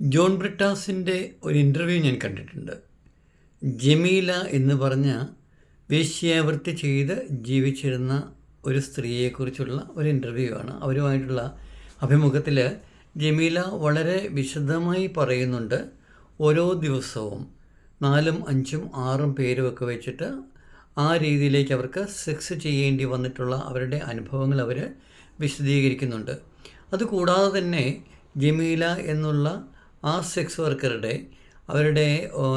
John ബ്രിട്ടാസിന്റെ ഒരു interview ഞാൻ കണ്ടിട്ടുണ്ട്. ജമീല എന്ന് പറഞ്ഞ വേശ്യാവൃത്തി ചെയ്ത് ജീവിച്ചിരുന്ന ഒരു സ്ത്രീയെക്കുറിച്ചുള്ള ഒരു ഇന്റർവ്യൂ ആണ്. അവരുമായിട്ടുള്ള അഭിമുഖത്തിൽ ജമീല വളരെ വിശദമായി പറയുന്നുണ്ട്. ഓരോ ദിവസവും നാലും അഞ്ചും ആറും പേരുമൊക്കെ വെച്ചിട്ട് ആ രീതിയിലേക്ക് അവർക്ക് സെക്സ് ചെയ്യേണ്ടി വന്നിട്ടുള്ള അവരുടെ അനുഭവങ്ങൾ അവർ വിശദീകരിക്കുന്നുണ്ട്. അതുകൂടാതെ തന്നെ ജമീല എന്നുള്ള ആ സെക്സ് വർക്കറുടെ അവരുടെ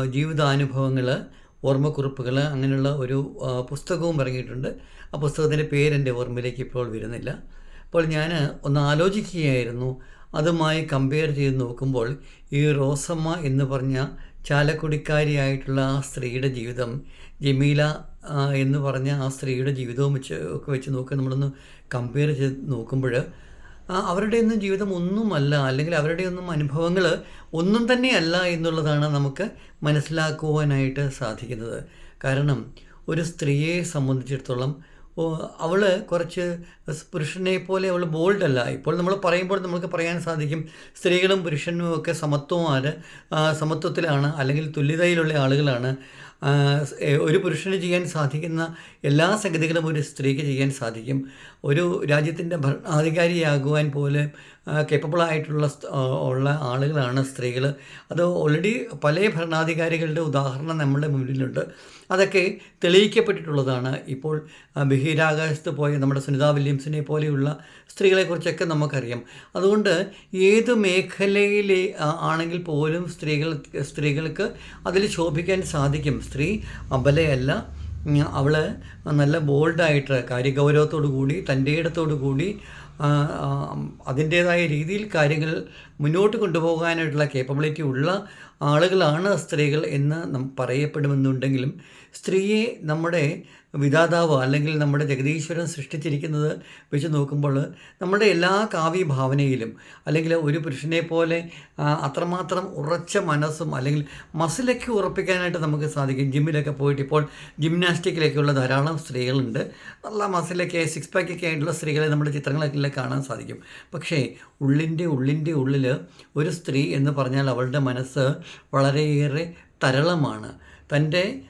ജീവിതാനുഭവങ്ങൾ ഓർമ്മക്കുറിപ്പുകൾ അങ്ങനെയുള്ള ഒരു പുസ്തകവും ഇറങ്ങിയിട്ടുണ്ട്. ആ പുസ്തകത്തിന്റെ പേരെന്റെ ഓർമ്മയിലേക്ക് ഇപ്പോൾ വരുന്നില്ല. അപ്പോൾ ഞാൻ ഒന്ന് ആലോചിക്കുകയായിരുന്നു. അതുമായി കമ്പയർ ചെയ്ത് നോക്കുമ്പോൾ ഈ റോസമ്മ എന്ന് പറഞ്ഞ ചാലക്കുടിക്കാരിയായിട്ടുള്ള ആ സ്ത്രീയുടെ ജീവിതം ജമീല എന്ന് പറഞ്ഞ ആ സ്ത്രീയുടെ ജീവിതവും വെച്ച് ഒക്കെ വെച്ച് നോക്കി നമ്മളൊന്ന് കമ്പയർ ചെയ്ത് നോക്കുമ്പോൾ അവരുടെയൊന്നും ജീവിതം ഒന്നുമല്ല അല്ലെങ്കിൽ അവരുടെയൊന്നും അനുഭവങ്ങൾ ഒന്നും തന്നെയല്ല എന്നുള്ളതാണ് നമുക്ക് മനസ്സിലാക്കുവാനായിട്ട് സാധിക്കുന്നത്. കാരണം ഒരു സ്ത്രീയെ സംബന്ധിച്ചിടത്തോളം അവൾ കുറച്ച് പുരുഷനെ പോലെ അവൾ ബോൾഡല്ല. ഇപ്പോൾ നമ്മൾ പറയുമ്പോൾ നമുക്ക് പറയാൻ സാധിക്കും സ്ത്രീകളും പുരുഷനും ഒക്കെ സമത്വമാണ് സമത്വത്തിലാണ് അല്ലെങ്കിൽ തുല്യതയിലുള്ള ആളുകളാണ്. ഒരു പുരുഷന് ചെയ്യാൻ സാധിക്കുന്ന എല്ലാ സംഗതികളും ഒരു സ്ത്രീക്ക് ചെയ്യാൻ സാധിക്കും. ഒരു രാജ്യത്തിന്റെ ഭരണാധികാരിയാകുവാൻ പോലെ കേപ്പബിളായിട്ടുള്ള ഉള്ള ആളുകളാണ് സ്ത്രീകൾ അത് ഓൾറെഡി പല ഭരണാധികാരികളുടെ ഉദാഹരണം നമ്മുടെ മുന്നിലുണ്ട്. അതൊക്കെ തെളിയിക്കപ്പെട്ടിട്ടുള്ളതാണ്. ഇപ്പോൾ ബഹിരാകാശത്ത് പോയ നമ്മുടെ സുനിത വില്യംസിനെ പോലെയുള്ള സ്ത്രീകളെക്കുറിച്ചൊക്കെ നമുക്കറിയാം. അതുകൊണ്ട് ഏത് മേഖലയിലെ ആണെങ്കിൽ പോലും സ്ത്രീകൾ സ്ത്രീകൾക്ക് അതിൽ ശോഭിക്കാൻ സാധിക്കും. സ്ത്രീ അബലയല്ല അവൾ നല്ല ബോൾഡായിട്ട് കാര്യഗൗരവത്തോടു കൂടി തന്റെ ഇടത്തോടു കൂടി അതിന്റേതായ രീതിയിൽ കാര്യങ്ങൾ മുന്നോട്ട് കൊണ്ടുപോകാനായിട്ടുള്ള കേപ്പബിലിറ്റി ഉള്ള ആളുകളാണ് സ്ത്രീകൾ എന്ന് പറയപ്പെടുമെന്നുണ്ടെങ്കിലും സ്ത്രീയെ നമ്മുടെ വിധാതാവ് അല്ലെങ്കിൽ നമ്മുടെ ജഗദീശ്വരൻ സൃഷ്ടിച്ചിരിക്കുന്നത് വെച്ച് നോക്കുമ്പോൾ നമ്മുടെ എല്ലാ കാവ്യഭാവനയിലും അല്ലെങ്കിൽ ഒരു പുരുഷനെ പോലെ അത്രമാത്രം ഉറച്ച മനസ്സും അല്ലെങ്കിൽ മസിലൊക്കെ ഉറപ്പിക്കാനായിട്ട് നമുക്ക് സാധിക്കും. ജിമ്മിലൊക്കെ പോയിട്ട് ഇപ്പോൾ ജിംനാസ്റ്റിക്കിലൊക്കെയുള്ള ധാരാളം സ്ത്രീകളുണ്ട്. നല്ല മസിലൊക്കെ സിക്സ് പാക്കൊക്കെ ആയിട്ടുള്ള സ്ത്രീകളെ നമ്മുടെ ചിത്രങ്ങളൊക്കെ കാണാൻ സാധിക്കും. പക്ഷേ ഉള്ളിന്റെ ഉള്ളിന്റെ ഉള്ളിൽ ഒരു സ്ത്രീ എന്ന് പറഞ്ഞാൽ അവളുടെ മനസ്സ് വളരെയേറെ തരളമാണ്. തന്റെ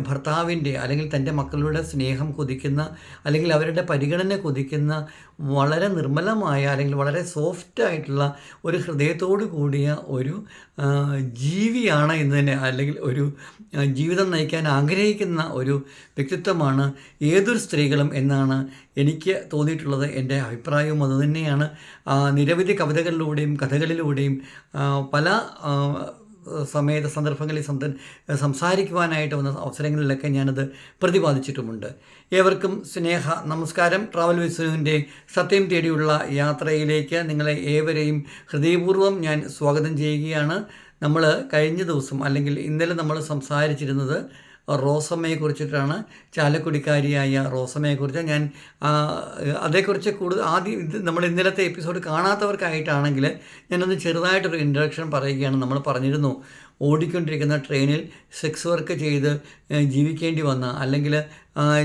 ഭർത്താവിന്റെ അല്ലെങ്കിൽ തന്റെ മക്കളുടെ സ്നേഹം കൊതിക്കുന്ന അല്ലെങ്കിൽ അവരുടെ പരിഗണന കൊതിക്കുന്ന വളരെ നിർമ്മലമായ അല്ലെങ്കിൽ വളരെ സോഫ്റ്റ് ആയിട്ടുള്ള ഒരു ഹൃദയത്തോടു കൂടിയ ഒരു ജീവിയാണ് എന്ന് തന്നെ അല്ലെങ്കിൽ ഒരു ജീവിതം നയിക്കാൻ ആഗ്രഹിക്കുന്ന ഒരു വ്യക്തിത്വമാണ് ഏതൊരു സ്ത്രീകളും എന്നാണ് എനിക്ക് തോന്നിയിട്ടുള്ളത്. എന്റെ അഭിപ്രായവും അതുതന്നെയാണ് നിരവധി കവിതകളിലൂടെയും കഥകളിലൂടെയും പല സമയത്ത് സന്ദർഭങ്ങളിൽ സന്ദ സംസാരിക്കുവാനായിട്ട് വന്ന അവസരങ്ങളിലൊക്കെ ഞാനത് പ്രതിപാദിച്ചിട്ടുമുണ്ട്. ഏവർക്കും സ്നേഹ നമസ്കാരം. ട്രാവൽ വിസുവിന്റെ സത്യം തേടിയുള്ള യാത്രയിലേക്ക് നിങ്ങളെ ഏവരെയും ഹൃദയപൂർവം ഞാൻ സ്വാഗതം ചെയ്യുകയാണ്. നമ്മൾ കഴിഞ്ഞ ദിവസം അല്ലെങ്കിൽ ഇന്നലെ നമ്മൾ സംസാരിച്ചിരുന്നത് റോസമ്മയെ കുറിച്ചിട്ടാണ് ചാലക്കുടിക്കാരിയായ റോസമ്മയെക്കുറിച്ച്. ഞാൻ ആ, അതേക്കുറിച്ച് കൂടുതൽ ആദ്യം ഇത് നമ്മൾ ഇന്നലത്തെ എപ്പിസോഡ് കാണാത്തവർക്കായിട്ടാണെങ്കിൽ ഞാനൊന്ന് ചെറുതായിട്ടൊരു ഇൻട്രഡക്ഷൻ പറയുകയാണ്. നമ്മൾ പറഞ്ഞിരുന്നു ഓടിക്കൊണ്ടിരിക്കുന്ന ട്രെയിനിൽ സെക്സ് വർക്ക് ചെയ്ത് ജീവിക്കേണ്ടി വന്ന അല്ലെങ്കിൽ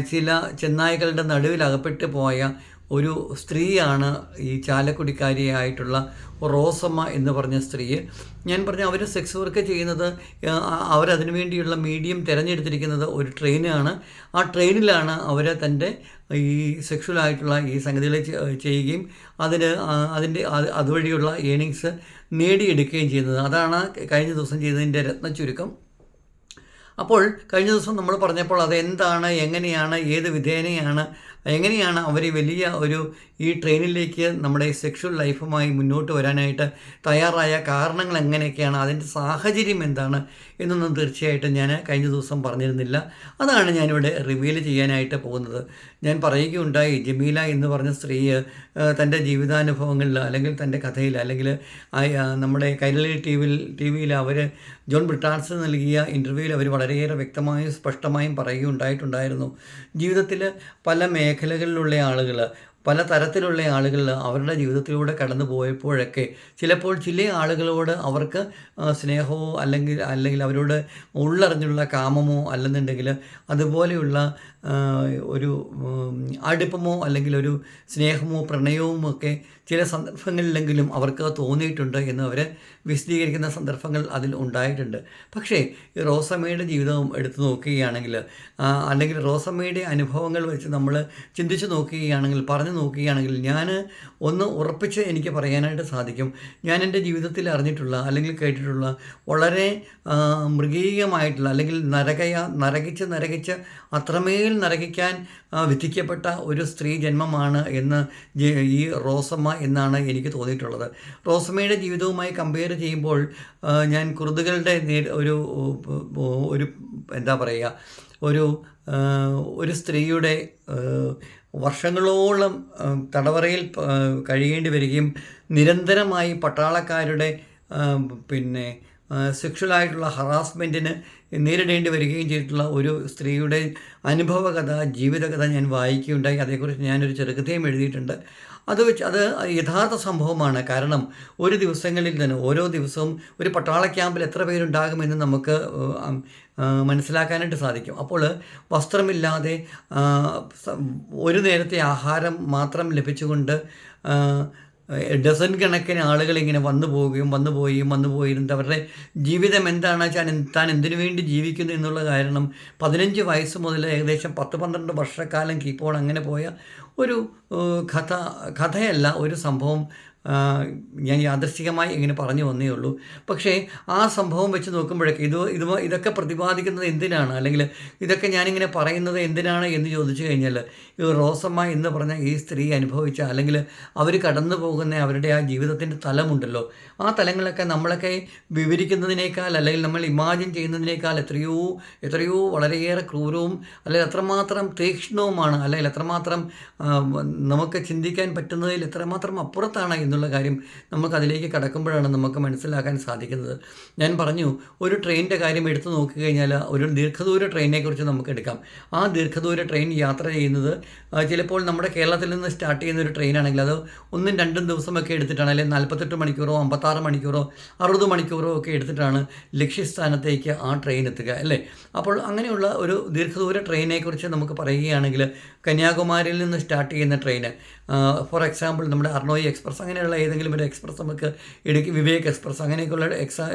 ചില ചെന്നായ്ക്കളുടെ നടുവിൽ അകപ്പെട്ട് പോയ ഒരു സ്ത്രീയാണ് ഈ ചാലക്കുടിക്കാരിയായിട്ടുള്ള റോസമ്മ എന്ന് പറഞ്ഞ സ്ത്രീ ഞാൻ പറഞ്ഞു അവർ സെക്സ് വർക്ക് ചെയ്യുന്നത് അവരതിനു വേണ്ടിയുള്ള മീഡിയം തിരഞ്ഞെടുത്തിരിക്കുന്നത് ഒരു ട്രെയിനാണ്. ആ ട്രെയിനിലാണ് അവർ തന്റെ ഈ സെക്ഷൽ ആയിട്ടുള്ള ഈ സംഗതികളെ ചെയ്യുകയും അതിന് അതിന്റെ അത് അതുവഴിയുള്ള ഏണിങ്സ് നേടിയെടുക്കുകയും ചെയ്യുന്നത്. അതാണ് കഴിഞ്ഞ ദിവസം ചെയ്തതിന്റെ രത്ന ചുരുക്കം അപ്പോൾ കഴിഞ്ഞ ദിവസം നമ്മൾ പറഞ്ഞപ്പോൾ അതെന്താണ് എങ്ങനെയാണ് ഏത് വിധേനയാണ് എങ്ങനെയാണ് അവർ വലിയ ഒരു ഈ ട്രെയിനിലേക്ക് നമ്മുടെ സെക്ഷൽ ലൈഫുമായി മുന്നോട്ട് വരാനായിട്ട് തയ്യാറായ കാരണങ്ങൾ എങ്ങനെയൊക്കെയാണ്? അതിന്റെ സാഹചര്യം എന്താണ്? എന്നൊന്നും തീർച്ചയായിട്ടും ഞാൻ കഴിഞ്ഞ ദിവസം പറഞ്ഞിരുന്നില്ല. അതാണ് ഞാനിവിടെ റിവീൽ ചെയ്യാനായിട്ട് പോകുന്നത്. ഞാൻ പറയുകയുണ്ടായി ജമീല എന്ന് പറഞ്ഞ സ്ത്രീ തന്റെ ജീവിതാനുഭവങ്ങളിൽ അല്ലെങ്കിൽ തന്റെ കഥയിൽ അല്ലെങ്കിൽ നമ്മുടെ കൈരളി ടി വിയിൽ ടി വിയിൽ അവർ ജോൺ ബ്രിട്ടാൻസ് നൽകിയ ഇന്റർവ്യൂവിൽ അവർ വളരെയേറെ വ്യക്തമായും സ്പഷ്ടമായും പറയുകയുണ്ടായിട്ടുണ്ടായിരുന്നു. ജീവിതത്തിൽ പല മേഖലകളിലുള്ള ആളുകൾ പല തരത്തിലുള്ള ആളുകൾ അവരുടെ ജീവിതത്തിലൂടെ കടന്നു പോയപ്പോഴൊക്കെ ചിലപ്പോൾ ചില ആളുകളോട് അവർക്ക് സ്നേഹമോ അല്ലെങ്കിൽ അല്ലെങ്കിൽ അവരോട് ഉള്ളറിഞ്ഞുള്ള കാമമോ അല്ലെന്നുണ്ടെങ്കിൽ അതുപോലെയുള്ള ഒരു അടുപ്പമോ അല്ലെങ്കിൽ ഒരു സ്നേഹമോ പ്രണയവും ഒക്കെ ചില സന്ദർഭങ്ങളിലെങ്കിലും അവർക്ക് തോന്നിയിട്ടുണ്ട് എന്ന് അവർ വിശദീകരിക്കുന്ന സന്ദർഭങ്ങൾ അതിൽ ഉണ്ടായിട്ടുണ്ട്. പക്ഷേ ഈ റോസമ്മയുടെ ജീവിതവും എടുത്തു നോക്കുകയാണെങ്കിൽ അല്ലെങ്കിൽ റോസമ്മയുടെ അനുഭവങ്ങൾ വെച്ച് നമ്മൾ ചിന്തിച്ചു നോക്കുകയാണെങ്കിൽ പറഞ്ഞു നോക്കുകയാണെങ്കിൽ ഞാൻ ഒന്ന് ഉറപ്പിച്ച് എനിക്ക് പറയാനായിട്ട് സാധിക്കും. ഞാൻ എന്റെ ജീവിതത്തിൽ അറിഞ്ഞിട്ടുള്ള അല്ലെങ്കിൽ കേട്ടിട്ടുള്ള വളരെ മൃഗീയമായിട്ടുള്ള അല്ലെങ്കിൽ നരകയ നരകിച്ച് നരകിച്ച് അത്രമേൽ നരകിക്കാൻ വിധിക്കപ്പെട്ട ഒരു സ്ത്രീ ജന്മമാണ് എന്ന് ഈ റോസമ്മ എന്നാണ് എനിക്ക് തോന്നിയിട്ടുള്ളത്. റോസമ്മയുടെ ജീവിതവുമായി കമ്പയർ ചെയ്യുമ്പോൾ ഞാൻ കുറുതുകളുടെ നേ- ഒരു ഒരു എന്താ പറയുക ഒരു ഒരു സ്ത്രീയുടെ വർഷങ്ങളോളം തടവറയിൽ കഴിയേണ്ടി വരികയും നിരന്തരമായി പട്ടാളക്കാരുടെ പിന്നെ സെക്ഷലായിട്ടുള്ള ഹറാസ്മെന്റിന് നേരിടേണ്ടി വരികയും ചെയ്തിട്ടുള്ള ഒരു സ്ത്രീയുടെ അനുഭവകഥ ജീവിതകഥ ഞാൻ വായിക്കുകയുണ്ടായി. അതേക്കുറിച്ച് ഞാനൊരു ചെറുകഥയും എഴുതിയിട്ടുണ്ട്. അത് വെച്ച് അത് യഥാർത്ഥ സംഭവമാണ്. കാരണം ഒരു ദിവസങ്ങളിൽ തന്നെ ഓരോ ദിവസവും ഒരു പട്ടാള ക്യാമ്പിൽ എത്ര പേരുണ്ടാകുമെന്ന് നമുക്ക് മനസ്സിലാക്കാനായിട്ട് സാധിക്കും. അപ്പോൾ വസ്ത്രമില്ലാതെ ഒരു നേരത്തെ ആഹാരം മാത്രം ലഭിച്ചുകൊണ്ട് ഡസൻ കണക്കിന് ആളുകൾ ഇങ്ങനെ വന്നു പോവുകയും വന്നു പോയും വന്നു പോയിരുന്നത് അവരുടെ ജീവിതം എന്താണ് വെച്ചാൽ താൻ എന്തിനു വേണ്ടി ജീവിക്കുന്നു എന്നുള്ള കാരണം പതിനഞ്ച് വയസ്സ് മുതൽ ഏകദേശം പത്ത് പന്ത്രണ്ട് വർഷക്കാലം കീപ്പോൾ അങ്ങനെ പോയ ഒരു കഥ കഥയല്ല ഒരു സംഭവം ഞാൻ യാദൃശ്ചികമായി ഇങ്ങനെ പറഞ്ഞു വന്നേ ഉള്ളൂ. പക്ഷേ ആ സംഭവം വെച്ച് നോക്കുമ്പോഴൊക്കെ ഇത് ഇത് ഇതൊക്കെ പ്രതിപാദിക്കുന്നത് എന്തിനാണ്? അല്ലെങ്കിൽ ഇതൊക്കെ ഞാനിങ്ങനെ പറയുന്നത് എന്തിനാണ് എന്ന് ചോദിച്ചു കഴിഞ്ഞാൽ ഈ റോസമ്മ എന്ന് പറഞ്ഞ ഈ സ്ത്രീ അനുഭവിച്ച അല്ലെങ്കിൽ അവർ കടന്നു പോകുന്ന അവരുടെ ആ ജീവിതത്തിന്റെ തലമുണ്ടല്ലോ. ആ തലങ്ങളൊക്കെ നമ്മളൊക്കെ വിവരിക്കുന്നതിനേക്കാൾ അല്ലെങ്കിൽ നമ്മൾ ഇമാജിൻ ചെയ്യുന്നതിനേക്കാൾ എത്രയോ എത്രയോ വളരെയേറെ ക്രൂരവും അല്ലെങ്കിൽ എത്രമാത്രം തീക്ഷ്ണവുമാണ് അല്ലെങ്കിൽ എത്രമാത്രം നമുക്ക് ചിന്തിക്കാൻ പറ്റുന്നതിൽ എത്രമാത്രം അപ്പുറത്താണ് എന്നുള്ള കാര്യം നമുക്ക് അതിലേക്ക് കടക്കുമ്പോഴാണ് നമുക്ക് മനസ്സിലാക്കാൻ സാധിക്കുന്നത്. ഞാൻ പറഞ്ഞു ഒരു ട്രെയിനിന്റെ കാര്യം എടുത്തു നോക്കിക്കഴിഞ്ഞാൽ ഒരു ദീർഘദൂര ട്രെയിനിനെക്കുറിച്ച് നമുക്ക് എടുക്കാം. ആ ദീർഘദൂര ട്രെയിൻ യാത്ര ചെയ്യുന്നത് ചിലപ്പോൾ നമ്മുടെ കേരളത്തിൽ നിന്ന് സ്റ്റാർട്ട് ചെയ്യുന്ന ഒരു ട്രെയിനാണെങ്കിൽ അത് ഒന്നും രണ്ടും ദിവസമൊക്കെ എടുത്തിട്ടാണ് അല്ലെങ്കിൽ നാൽപ്പത്തെട്ട് മണിക്കൂറോ അമ്പത്താറ് മണിക്കൂറോ അറുപത് മണിക്കൂറോ ഒക്കെ എടുത്തിട്ടാണ് ലക്ഷ്യസ്ഥാനത്തേക്ക് ആ ട്രെയിൻ എത്തുക അല്ലേ? അപ്പോൾ അങ്ങനെയുള്ള ഒരു ദീർഘദൂര ട്രെയിനെക്കുറിച്ച് നമുക്ക് പറയുകയാണെങ്കിൽ കന്യാകുമാരിയിൽ നിന്ന് സ്റ്റാർട്ട് ചെയ്യുന്ന ട്രെയിൻ ഫോർ എക്സാമ്പിൾ നമ്മുടെ അർണോയി എക്സ്പ്രസ് അങ്ങനെയുള്ള ഏതെങ്കിലും ഒരു എക്സ്പ്രസ് നമുക്ക് എടുക്കുക വിവേക് എക്സ്പ്രസ് അങ്ങനെയൊക്കെയുള്ള എക്സാ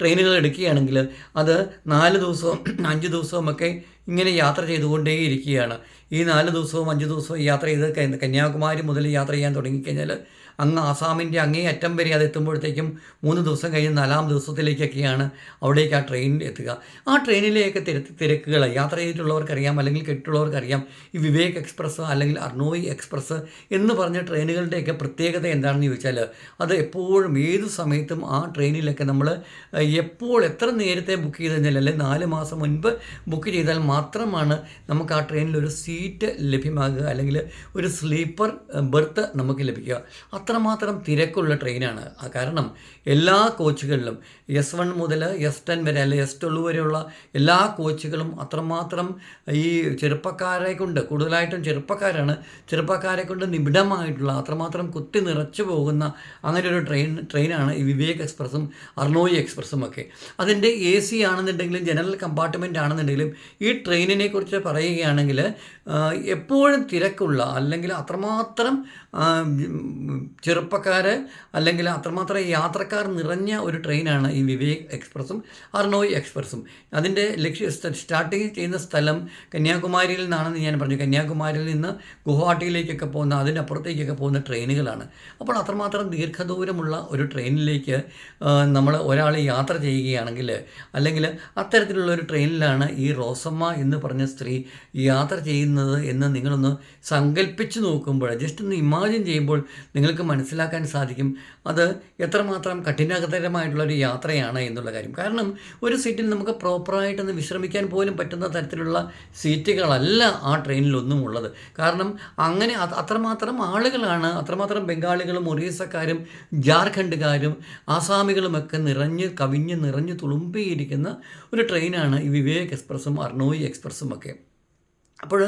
ട്രെയിനുകൾ എടുക്കുകയാണെങ്കിൽ അത് നാല് ദിവസവും അഞ്ച് ദിവസവും ഒക്കെ ഇങ്ങനെ യാത്ര ചെയ്തുകൊണ്ടേ ഇരിക്കുകയാണ്. ഈ നാല് ദിവസവും അഞ്ച് ദിവസവും യാത്ര ചെയ്ത് കന്യ- കന്യാകുമാരി മുതൽ യാത്ര ചെയ്യാൻ തുടങ്ങിക്കഴിഞ്ഞാൽ അങ്ങ് ആസാമിന്റെ അങ്ങേ അറ്റം വരെ അത് എത്തുമ്പോഴത്തേക്കും മൂന്ന് ദിവസം കഴിഞ്ഞ് നാലാം ദിവസത്തിലേക്കൊക്കെയാണ് അവിടേക്ക് ആ ട്രെയിനിൽ എത്തുക. ആ ട്രെയിനിലേക്ക് തിരക്ക് തിരക്കുകൾ യാത്ര ചെയ്തിട്ടുള്ളവർക്കറിയാം അല്ലെങ്കിൽ കേട്ടിട്ടുള്ളവർക്കറിയാം ഈ വിവേക് എക്സ്പ്രസ് അല്ലെങ്കിൽ അർണോയി എക്സ്പ്രസ് എന്ന് പറഞ്ഞ ട്രെയിനുകളുടെയൊക്കെ പ്രത്യേകത എന്താണെന്ന് ചോദിച്ചാൽ അത് എപ്പോഴും ഏത് സമയത്തും ആ ട്രെയിനിലൊക്കെ നമ്മൾ എപ്പോൾ എത്ര നേരത്തെ ബുക്ക് ചെയ്ത് കഴിഞ്ഞാൽ അല്ലെങ്കിൽ നാല് മാസം മുൻപ് ബുക്ക് ചെയ്താൽ മാത്രമാണ് നമുക്ക് ആ ട്രെയിനിൽ ഒരു സീറ്റ് ലഭ്യമാകുക അല്ലെങ്കിൽ ഒരു സ്ലീപ്പർ ബെർത്ത് നമുക്ക് ലഭിക്കുക. അത്രമാത്രം തിരക്കുള്ള ട്രെയിനാണ്. കാരണം എല്ലാ കോച്ചുകളിലും എസ് വൺ മുതൽ എസ് ടെൻ വരെ അല്ലെ എസ് ട്വൽവ് വരെയുള്ള എല്ലാ കോച്ചുകളും അത്രമാത്രം ഈ ചെറുപ്പക്കാരെ കൊണ്ട് കൂടുതലായിട്ടും ചെറുപ്പക്കാരാണ് ചെറുപ്പക്കാരെ കൊണ്ട് നിബിഡമായിട്ടുള്ള അത്രമാത്രം കുത്തി നിറച്ചു പോകുന്ന അങ്ങനെ ഒരു ട്രെയിൻ ട്രെയിനാണ് ഈ വിവേക് എക്സ്പ്രസ്സും അർണോയി എക്സ്പ്രസ്സും ഒക്കെ. അതിന്റെ എ സി ആണെന്നുണ്ടെങ്കിലും ജനറൽ കമ്പാർട്ട്മെന്റ് ആണെന്നുണ്ടെങ്കിലും ഈ ട്രെയിനിനെ കുറിച്ച് പറയുകയാണെങ്കിൽ എപ്പോഴും തിരക്കുള്ള അല്ലെങ്കിൽ അത്രമാത്രം ചെറുപ്പക്കാർ അല്ലെങ്കിൽ അത്രമാത്രം യാത്രക്കാർ നിറഞ്ഞ ഒരു ട്രെയിനാണ് ഈ വിവേക് എക്സ്പ്രസ്സും അർണോയ് എക്സ്പ്രസ്സും അതിന്റെ ലക്ഷ്യ സ്റ്റാർട്ടിങ് ചെയ്യുന്ന സ്ഥലം കന്യാകുമാരിയിൽ നിന്നാണെന്ന് ഞാൻ പറഞ്ഞു. കന്യാകുമാരിയിൽ നിന്ന് ഗുവാഹട്ടിയിലേക്കൊക്കെ പോകുന്ന അതിനപ്പുറത്തേക്കൊക്കെ പോകുന്ന ട്രെയിനുകളാണ്. അപ്പോൾ അത്രമാത്രം ദീർഘദൂരമുള്ള ഒരു ട്രെയിനിലേക്ക് നമ്മൾ ഒരാൾ യാത്ര ചെയ്യുകയാണെങ്കിൽ അല്ലെങ്കിൽ അത്തരത്തിലുള്ള ഒരു ട്രെയിനിലാണ് ഈ റോസമ്മ എന്ന് പറഞ്ഞ സ്ത്രീ യാത്ര ചെയ്യുന്നത് എന്ന് നിങ്ങളൊന്ന് സങ്കല്പിച്ച് നോക്കുമ്പോൾ ജസ്റ്റ് ഒന്ന് ഇമാജിൻ ചെയ്യുമ്പോൾ നിങ്ങൾക്ക് മനസ്സിലാക്കാൻ സാധിക്കും അത് എത്രമാത്രം കഠിനതരമായിട്ടുള്ള ഒരു യാത്രയാണ് എന്നുള്ള കാര്യം. കാരണം ഒരു സീറ്റിൽ നമുക്ക് പ്രോപ്പറായിട്ടൊന്ന് വിശ്രമിക്കാൻ പോലും പറ്റുന്ന തരത്തിലുള്ള സീറ്റുകളല്ല ആ ട്രെയിനിലൊന്നും ഉള്ളത് കാരണം അങ്ങനെ അത്രമാത്രം ആളുകളാണ് അത്രമാത്രം ബംഗാളികളും ഒറീസക്കാരും ജാർഖണ്ഡുകാരും ആസാമികളുമൊക്കെ നിറഞ്ഞ് കവിഞ്ഞ് നിറഞ്ഞ് തുളുമ്പിയിരിക്കുന്ന ഒരു ട്രെയിനാണ് ഈ വിവേക് എക്സ്പ്രസ്സും അർണോയി എക്സ്പ്രസ്സും ഒക്കെ അപ്പോൾ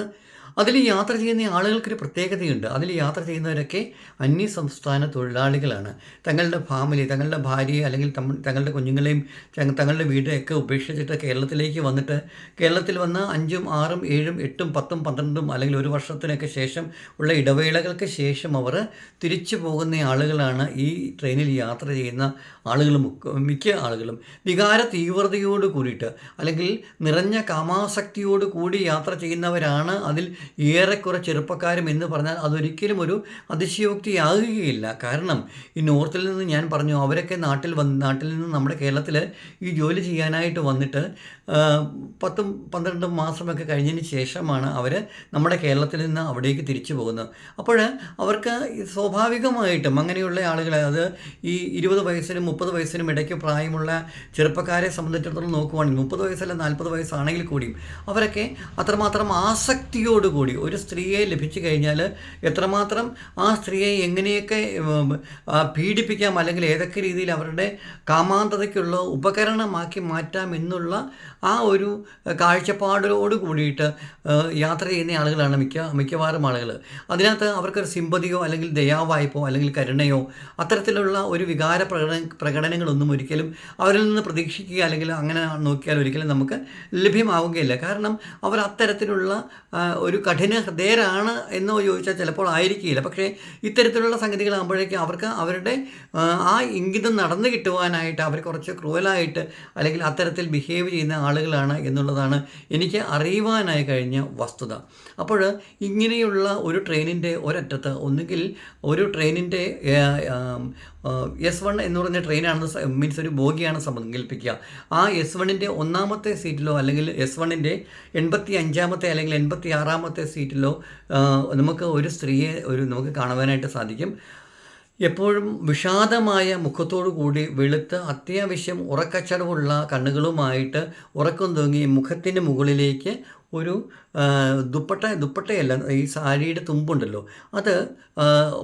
അതിൽ യാത്ര ചെയ്യുന്ന ആളുകൾക്കൊരു പ്രത്യേകതയുണ്ട്. അതിൽ യാത്ര ചെയ്യുന്നവരൊക്കെ അന്യ സംസ്ഥാന തൊഴിലാളികളാണ്. തങ്ങളുടെ ഫാമിലി തങ്ങളുടെ ഭാര്യയെ അല്ലെങ്കിൽ തങ്ങളുടെ കുഞ്ഞുങ്ങളെയും തങ്ങളുടെ വീടൊക്കെ ഉപേക്ഷിച്ചിട്ട് കേരളത്തിലേക്ക് വന്നിട്ട് കേരളത്തിൽ വന്ന് അഞ്ചും ആറും ഏഴും എട്ടും പത്തും പന്ത്രണ്ടും അല്ലെങ്കിൽ ഒരു വർഷത്തിനൊക്കെ ശേഷം ഉള്ള ഇടവേളകൾക്ക് ശേഷം അവർ തിരിച്ചു പോകുന്ന ആളുകളാണ് ഈ ട്രെയിനിൽ യാത്ര ചെയ്യുന്ന മുക്ക- മിക്ക ആളുകളും. വികാര തീവ്രതയോട് കൂടിയിട്ട് അല്ലെങ്കിൽ നിറഞ്ഞ കാമാസക്തിയോട് കൂടി യാത്ര ചെയ്യുന്നവരാണ് അതിൽ ഏറെക്കുറെ ചെറുപ്പക്കാരും എന്ന് പറഞ്ഞാൽ അതൊരിക്കലും ഒരു അതിശയോക്തിയാകുകയില്ല. കാരണം ഈ നോർത്തിൽ നിന്ന് ഞാൻ പറഞ്ഞു അവരൊക്കെ നാട്ടിൽ വന്ന് നാട്ടിൽ നിന്ന് നമ്മുടെ കേരളത്തിൽ ഈ ജോലി ചെയ്യാനായിട്ട് വന്നിട്ട് പത്തും പന്ത്രണ്ടും മാസമൊക്കെ കഴിഞ്ഞതിന് ശേഷമാണ് അവർ നമ്മുടെ കേരളത്തിൽ നിന്ന് അവിടേക്ക് തിരിച്ചു പോകുന്നത്. അപ്പോൾ അവർക്ക് സ്വാഭാവികമായിട്ടും അങ്ങനെയുള്ള ആളുകൾ അത് ഈ ഇരുപത് വയസ്സിനും മുപ്പത് വയസ്സിനും ഇടയ്ക്ക് പ്രായമുള്ള ചെറുപ്പക്കാരെ സംബന്ധിച്ചിടത്തോളം നോക്കുവാണെങ്കിൽ മുപ്പത് വയസ്സല്ല നാൽപ്പത് വയസ്സാണെങ്കിൽ കൂടിയും അവരൊക്കെ അത്രമാത്രം ആസക്തിയോടുകൂടി ഒരു സ്ത്രീയെ ലഭിച്ചു കഴിഞ്ഞാൽ എത്രമാത്രം ആ സ്ത്രീയെ എങ്ങനെയൊക്കെ പീഡിപ്പിക്കാം അല്ലെങ്കിൽ ഏതൊക്കെ രീതിയിൽ അവരുടെ കാമാന്തതയ്ക്കുള്ള ഉപകരണമാക്കി മാറ്റാം എന്നുള്ള ആ ഒരു കാഴ്ചപ്പാടോട് കൂടിയിട്ട് യാത്ര ചെയ്യുന്ന ആളുകളാണ് മിക്ക മിക്കവാറും ആളുകൾ അതിനകത്ത് അവർക്കൊരു സിമ്പതിയോ അല്ലെങ്കിൽ ദയാവായ്പോ അല്ലെങ്കിൽ കരുണയോ അത്തരത്തിലുള്ള ഒരു വികാര പ്രകടന പ്രകടനങ്ങളൊന്നും ഒരിക്കലും അവരിൽ നിന്ന് പ്രതീക്ഷിക്കുക അല്ലെങ്കിൽ അങ്ങനെ നോക്കിയാൽ ഒരിക്കലും നമുക്ക് ലഭ്യമാവുകയില്ല. കാരണം അവർ അത്തരത്തിലുള്ള ഒരു കഠിന ഹൃദയരാണ് എന്ന് ചോദിച്ചാൽ ചിലപ്പോൾ ആയിരിക്കില്ല പക്ഷേ ഇത്തരത്തിലുള്ള സംഗതികളാകുമ്പോഴേക്കും അവർക്ക് അവരുടെ ആ, ഇംഗിതം നടന്നു കിട്ടുവാനായിട്ട് അവർ കുറച്ച് ക്രൂവലായിട്ട് അല്ലെങ്കിൽ അത്തരത്തിൽ ബിഹേവ് ചെയ്യുന്ന ആളുകളാണ് എന്നുള്ളതാണ് എനിക്ക് അറിയുവാനായി കഴിഞ്ഞ വസ്തുത. അപ്പോൾ ഇങ്ങനെയുള്ള ഒരു ട്രെയിനിന്റെ ഒരറ്റത്ത് ഒന്നുകിൽ ഒരു ട്രെയിനിന്റെ എസ് വൺ എന്ന് പറഞ്ഞ ട്രെയിനാണെന്ന് മീൻസ് ഒരു ബോഗിയാണ് സങ്കല്പിക്കുക. ആ എസ് വണ്ണിന്റെ ഒന്നാമത്തെ സീറ്റിലോ അല്ലെങ്കിൽ എസ് വണ്ണിന്റെ എൺപത്തി അഞ്ചാമത്തെ അല്ലെങ്കിൽ എൺപത്തി ആറാമത്തെ സീറ്റിലോ നമുക്ക് ഒരു സ്ത്രീയെ ഒരു നമുക്ക് കാണുവാനായിട്ട് സാധിക്കും. എപ്പോഴും വിഷാദമായ മുഖത്തോടു കൂടി വെളുത്ത് അത്യാവശ്യം ഉറക്കച്ചടവുള്ള കണ്ണുകളുമായിട്ട് ഉറക്കം തൂങ്ങി മുഖത്തിന് മുകളിലേക്ക് ഒരു ദുപ്പട്ട ദുപ്പട്ടയല്ല ഈ സാരിയുടെ തുമ്പുണ്ടല്ലോ. അത്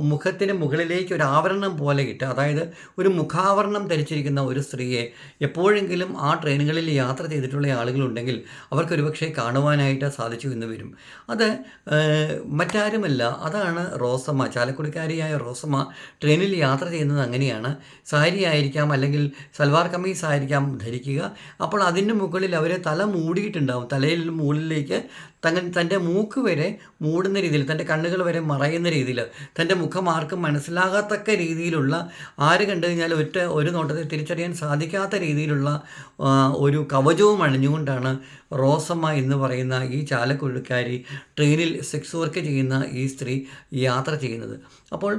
മുഖത്തിന് മുകളിലേക്ക് ഒരു ആവരണം പോലെ ഇട്ട് അതായത് ഒരു മുഖാവരണം ധരിച്ചിരിക്കുന്ന ഒരു സ്ത്രീയെ എപ്പോഴെങ്കിലും ആ ട്രെയിനുകളിൽ യാത്ര ചെയ്തിട്ടുള്ള ആളുകളുണ്ടെങ്കിൽ അവർക്ക് ഒരുപക്ഷെ കാണുവാനായിട്ട് സാധിച്ചു എന്ന് വരും. അത് മറ്റാരുമല്ല. അതാണ് റോസമ്മ. ചാലക്കുടിക്കാരിയായ റോസമ്മ ട്രെയിനിൽ യാത്ര ചെയ്യുന്നത് അങ്ങനെയാണ്. സാരി ആയിരിക്കാം അല്ലെങ്കിൽ സൽവാർ കമ്മീസ് ആയിരിക്കാം ധരിക്കുക. അപ്പോൾ അതിന്റെ മുകളിൽ അവർ തല മൂടിയിട്ടുണ്ടാവും. തലയിൽ മുകളിലേക്ക് തങ്ങ തന്റെ മൂക്ക് വരെ മൂടുന്ന രീതിയിൽ തന്റെ കണ്ണുകൾ വരെ മറയുന്ന രീതിയിൽ തന്റെ മുഖം ആർക്കും മനസ്സിലാകത്തക്ക രീതിയിലുള്ള ആര് കണ്ടു കഴിഞ്ഞാൽ ഒറ്റ ഒരു നോട്ടത്തിൽ തിരിച്ചറിയാൻ സാധിക്കാത്ത രീതിയിലുള്ള ഒരു കവചവും അണിഞ്ഞുകൊണ്ടാണ് റോസമ്മ എന്ന് പറയുന്ന ഈ ചാലക്കുഴക്കാരി ട്രെയിനിൽ സെക്സ് വർക്ക് ചെയ്യുന്ന ഈ സ്ത്രീ യാത്ര ചെയ്യുന്നത്. അപ്പോൾ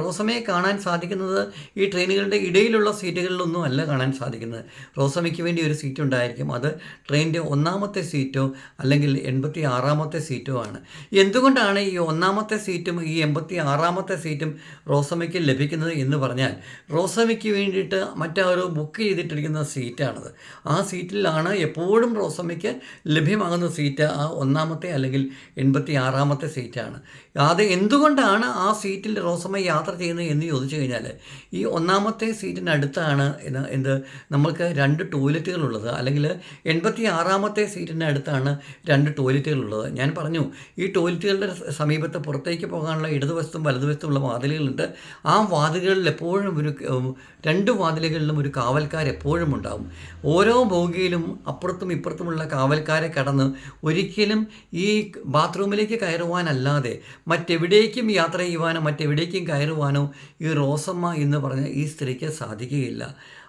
റോസമ്മയെ കാണാൻ സാധിക്കുന്നത് ഈ ട്രെയിനുകളുടെ ഇടയിലുള്ള സീറ്റുകളിലൊന്നും അല്ല കാണാൻ സാധിക്കുന്നത്. റോസമ്മയ്ക്ക് വേണ്ടി ഒരു സീറ്റ് ഉണ്ടായിരിക്കും അത് ട്രെയിനിന്റെ ഒന്നാമത്തെ സീറ്റോ അല്ലെങ്കിൽ എൺപത്തി ആറാമത്തെ സീറ്റുമാണ്. എന്തുകൊണ്ടാണ് ഈ ഒന്നാമത്തെ സീറ്റും ഈ എൺപത്തി ആറാമത്തെ സീറ്റും റോസമ്മയ്ക്ക് ലഭിക്കുന്നത് എന്ന് പറഞ്ഞാൽ റോസമ്മയ്ക്ക് വേണ്ടിയിട്ട് മറ്റാരോ ബുക്ക് ചെയ്തിട്ടിരിക്കുന്ന സീറ്റാണത്. ആ സീറ്റിലാണ് എപ്പോഴും റോസമ്മയ്ക്ക് ലഭ്യമാകുന്ന സീറ്റ് ആ ഒന്നാമത്തെ അല്ലെങ്കിൽ എൺപത്തി ആറാമത്തെ സീറ്റാണ്. അത് എന്തുകൊണ്ടാണ് ആ സീറ്റിൽ റോസമ്മ യാത്ര ചെയ്യുന്നത് എന്ന് ചോദിച്ചു കഴിഞ്ഞാൽ ഈ ഒന്നാമത്തെ സീറ്റിനടുത്താണ് എന്ത് നമ്മൾക്ക് രണ്ട് ടോയ്ലറ്റുകളുള്ളത് അല്ലെങ്കിൽ എൺപത്തി ആറാമത്തെ സീറ്റിന്റെ അടുത്താണ് രണ്ട് ടോയ്ലറ്റുകളുള്ളത്. ഞാൻ പറഞ്ഞു ഈ ടോയ്ലറ്റുകളുടെ സമീപത്ത് പുറത്തേക്ക് പോകാനുള്ള ഇടതുവശത്തും വലതുവശത്തുമുള്ള വാതിലുകളുണ്ട്. ആ വാതിലുകളിൽ എപ്പോഴും ഒരു രണ്ട് വാതിലുകളിലും ഒരു കാവൽക്കാർ എപ്പോഴും ഉണ്ടാകും ഓരോ ബോഗിയിലും അപ്പുറത്തും ഇപ്പുറത്തുമുള്ള കാവൽക്കാരെ കടന്ന് ഒരിക്കലും ഈ ബാത്റൂമിലേക്ക് കയറുവാനല്ലാതെ മറ്റെവിടേക്കും യാത്ര ചെയ്യുവാനോ മറ്റെവിടേക്കും കയറുവാനോ ഈ റോസമ്മ എന്ന് പറഞ്ഞ ഈ സ്ത്രീക്ക് സാധിക്കുകയില്ല.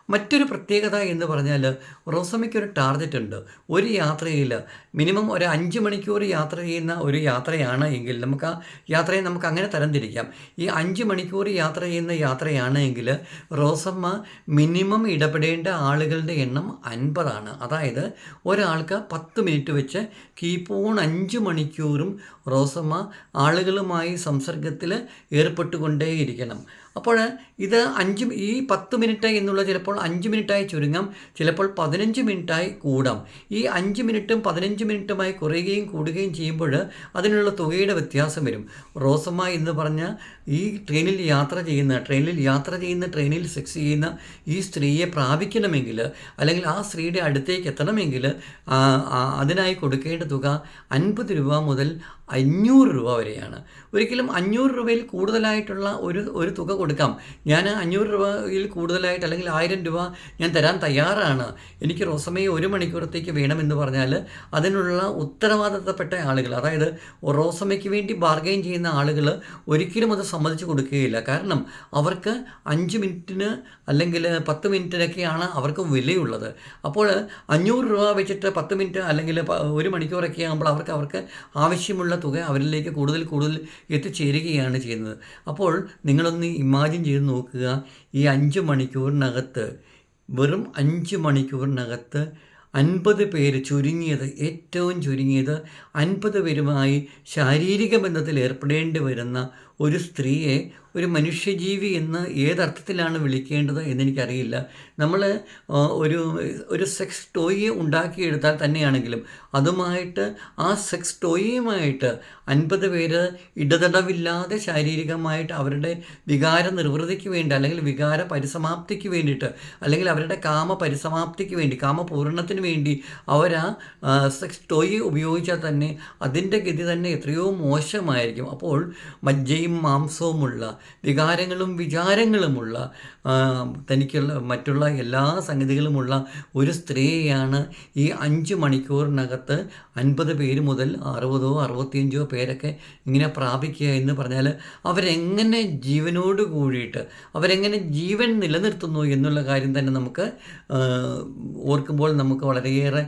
മറ്റൊരു പ്രത്യേകത എന്ന് പറഞ്ഞാൽ റോസമ്മയ്ക്ക് ഒരു ടാർഗറ്റ് ഉണ്ട്. ഒരു യാത്രയിൽ മിനിമം ഒരു അഞ്ച് മണിക്കൂർ യാത്ര ചെയ്യുന്ന ഒരു യാത്രയാണ് എങ്കിൽ നമുക്ക് ആ യാത്രയെ നമുക്ക് അങ്ങനെ തരംതിരിക്കാം. ഈ അഞ്ച് മണിക്കൂർ യാത്ര ചെയ്യുന്ന യാത്രയാണ് എങ്കിൽ റോസമ്മ മിനിമം ഇടപെടേണ്ട ആളുകളുടെ എണ്ണം അൻപതാണ്. അതായത് ഒരാൾക്ക് പത്ത് മിനിറ്റ് വെച്ച് കീപ്പ് ഓൺ അഞ്ച് മണിക്കൂറും റോസമ്മ ആളുകളുമായി സംസർഗത്തിൽ ഏർപ്പെട്ടുകൊണ്ടേയിരിക്കണം. അപ്പോൾ ഇത് അഞ്ച് ഈ പത്ത് മിനിറ്റ് എന്നുള്ള ചിലപ്പോൾ അഞ്ച് മിനിറ്റായി ചുരുങ്ങാം ചിലപ്പോൾ പതിനഞ്ച് മിനിറ്റായി കൂടാം. ഈ അഞ്ച് മിനിറ്റും പതിനഞ്ച് മിനിറ്റുമായി കുറയുകയും കൂടുകയും ചെയ്യുമ്പോൾ അതിനുള്ള തുകയുടെ വ്യത്യാസം വരും. റോസമ്മ എന്ന് പറഞ്ഞ ഈ ട്രെയിനിൽ യാത്ര ചെയ്യുന്ന ട്രെയിനിൽ യാത്ര ചെയ്യുന്ന ട്രെയിനിൽ സെക്സ് ചെയ്യുന്ന ഈ സ്ത്രീയെ പ്രാപിക്കണമെങ്കിൽ അല്ലെങ്കിൽ ആ സ്ത്രീയുടെ അടുത്തേക്ക് എത്തണമെങ്കിൽ അതിനായി കൊടുക്കേണ്ട തുക അൻപത് രൂപ മുതൽ അഞ്ഞൂറ് രൂപ വരെയാണ്. ഒരിക്കലും അഞ്ഞൂറ് രൂപയിൽ കൂടുതലായിട്ടുള്ള ഒരു ഒരു തുക കൊടുക്കാം. ഞാൻ അഞ്ഞൂറ് രൂപയിൽ കൂടുതലായിട്ട് അല്ലെങ്കിൽ ആയിരം രൂപ ഞാൻ തരാൻ തയ്യാറാണ്. എനിക്ക് റോസമ്മയെ ഒരു മണിക്കൂറത്തേക്ക് വേണമെന്ന് പറഞ്ഞാൽ അതിനുള്ള ഉത്തരവാദിത്തപ്പെട്ട ആളുകൾ അതായത് റോസമ്മയ്ക്ക് വേണ്ടി ബാർഗെയിൻ ചെയ്യുന്ന ആളുകൾ ഒരിക്കലും അത് സമ്മതിച്ചു കൊടുക്കുകയില്ല. കാരണം അവർക്ക് അഞ്ച് മിനിറ്റിന് അല്ലെങ്കിൽ പത്ത് മിനിറ്റിനൊക്കെയാണ് അവർക്ക് വിലയുള്ളത്. അപ്പോൾ അഞ്ഞൂറ് രൂപ വെച്ചിട്ട് പത്ത് മിനിറ്റ് അല്ലെങ്കിൽ ഒരു മണിക്കൂറൊക്കെ ആകുമ്പോൾ അവർക്ക് അവർക്ക് ആവശ്യമുള്ള തുക അവരിലേക്ക് കൂടുതൽ കൂടുതൽ എത്തിച്ചേരുകയാണ് ചെയ്യുന്നത്. അപ്പോൾ നിങ്ങളൊന്ന് ഇമാജിൻ ചെയ്ത് നോക്കുക. ഈ അഞ്ച് മണിക്കൂറിനകത്ത് വെറും അഞ്ച് മണിക്കൂറിനകത്ത് അൻപത് പേര് ചുരുങ്ങിയത് ഏറ്റവും ചുരുങ്ങിയത് അൻപത് പേരുമായി ശാരീരിക ബന്ധത്തിൽ ഏർപ്പെടേണ്ടി വരുന്ന ഒരു സ്ത്രീയെ ഒരു മനുഷ്യജീവി എന്ന് ഏതർത്ഥത്തിലാണ് വിളിക്കേണ്ടത് എന്നെനിക്കറിയില്ല. നമ്മൾ ഒരു ഒരു സെക്സ് ടോയ് ഉണ്ടാക്കിയെടുത്താൽ തന്നെയാണെങ്കിലും അതുമായിട്ട് ആ സെക്സ് ടോയുമായിട്ട് അൻപത് പേര് ഇടതടവില്ലാതെ ശാരീരികമായിട്ട് അവരുടെ വികാര നിർവൃതിക്ക് വേണ്ടി അല്ലെങ്കിൽ വികാര പരിസമാപ്തിക്ക് വേണ്ടിയിട്ട് അല്ലെങ്കിൽ അവരുടെ കാമ പരിസമാപ്തിക്ക് വേണ്ടി കാമപൂർണത്തിന് വേണ്ടി അവരാ സെക്സ് ടോയി ഉപയോഗിച്ചാൽ തന്നെ അതിന്റെ ഗതി തന്നെ എത്രയോ മോശമായിരിക്കും. അപ്പോൾ മജ്ജയും മാംസവുമുള്ള വികാരങ്ങളും വിചാരങ്ങളുമുള്ള തനിക്കുള്ള മറ്റുള്ള എല്ലാ സംഗതികളുമുള്ള ഒരു സ്ത്രീയാണ് ഈ അഞ്ച് മണിക്കൂറിനകത്ത് അൻപത് പേര് മുതൽ അറുപതോ അറുപത്തിയഞ്ചോ പേരൊക്കെ ഇങ്ങനെ പ്രാപിക്കുക എന്ന് പറഞ്ഞാൽ അവരെങ്ങനെ ജീവനോട് കൂടിയിട്ട് അവരെങ്ങനെ ജീവൻ നിലനിർത്തുന്നു എന്നുള്ള കാര്യം തന്നെ നമുക്ക് ഓർക്കുമ്പോൾ നമുക്ക് വളരെയേറെ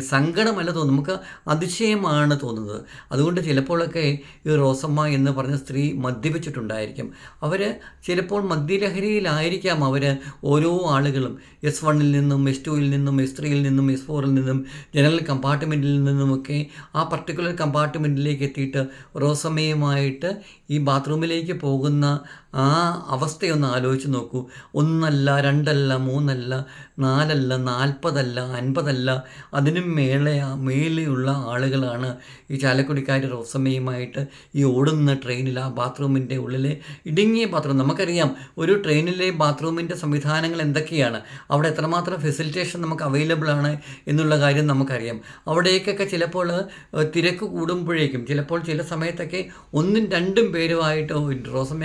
സങ്കടമല്ല തോന്നും. നമുക്ക് അതിശയമാണ് തോന്നുന്നത്. അതുകൊണ്ട് ചിലപ്പോഴൊക്കെ ഈ റോസമ്മ എന്ന് പറഞ്ഞ സ്ത്രീ മദ്യപിച്ചിട്ടുണ്ടായിരിക്കും. അവർ ചിലപ്പോൾ മദ്യലഹരിയിലായിരിക്കാം അവർ ഓരോ ആളുകളും. എസ് വണ്ണിൽ നിന്നും എസ് ടുവിൽ നിന്നും എസ് ത്രീയിൽ നിന്നും എസ് ഫോറിൽ നിന്നും ജനറൽ കമ്പാർട്ട്മെന്റിൽ നിന്നുമൊക്കെ ആ പർട്ടിക്കുലർ കമ്പാർട്ട്മെന്റിലേക്ക് എത്തിയിട്ട് റോസമ്മയുമായിട്ട് ഈ ബാത്റൂമിലേക്ക് പോകുന്ന ആ അവസ്ഥയൊന്ന് ആലോചിച്ച് നോക്കൂ. ഒന്നല്ല രണ്ടല്ല മൂന്നല്ല നാലല്ല നാൽപ്പതല്ല അൻപതല്ല. അതിനും മേളെ മേലെയുള്ള ആളുകളാണ് ഈ ചാലക്കുടിക്കാർ റോസമ്മയുമായിട്ട് ഈ ഓടുന്ന ട്രെയിനിൽ ആ ബാത്റൂമിന്റെ ഉള്ളിലെ ഇടുങ്ങിയ ബാത്റൂം. നമുക്കറിയാം ഒരു ട്രെയിനിലെ ബാത്റൂമിന്റെ സംവിധാനങ്ങൾ എന്തൊക്കെയാണ്? അവിടെ എത്രമാത്രം ഫെസിലിറ്റേഷൻ നമുക്ക് അവൈലബിൾ ആണ് എന്നുള്ള കാര്യം നമുക്കറിയാം. അവിടേക്കൊക്കെ ചിലപ്പോൾ തിരക്ക് കൂടുമ്പോഴേക്കും ചിലപ്പോൾ ചില സമയത്തൊക്കെ ഒന്നും രണ്ടും പേരുമായിട്ട് റോസമ്മ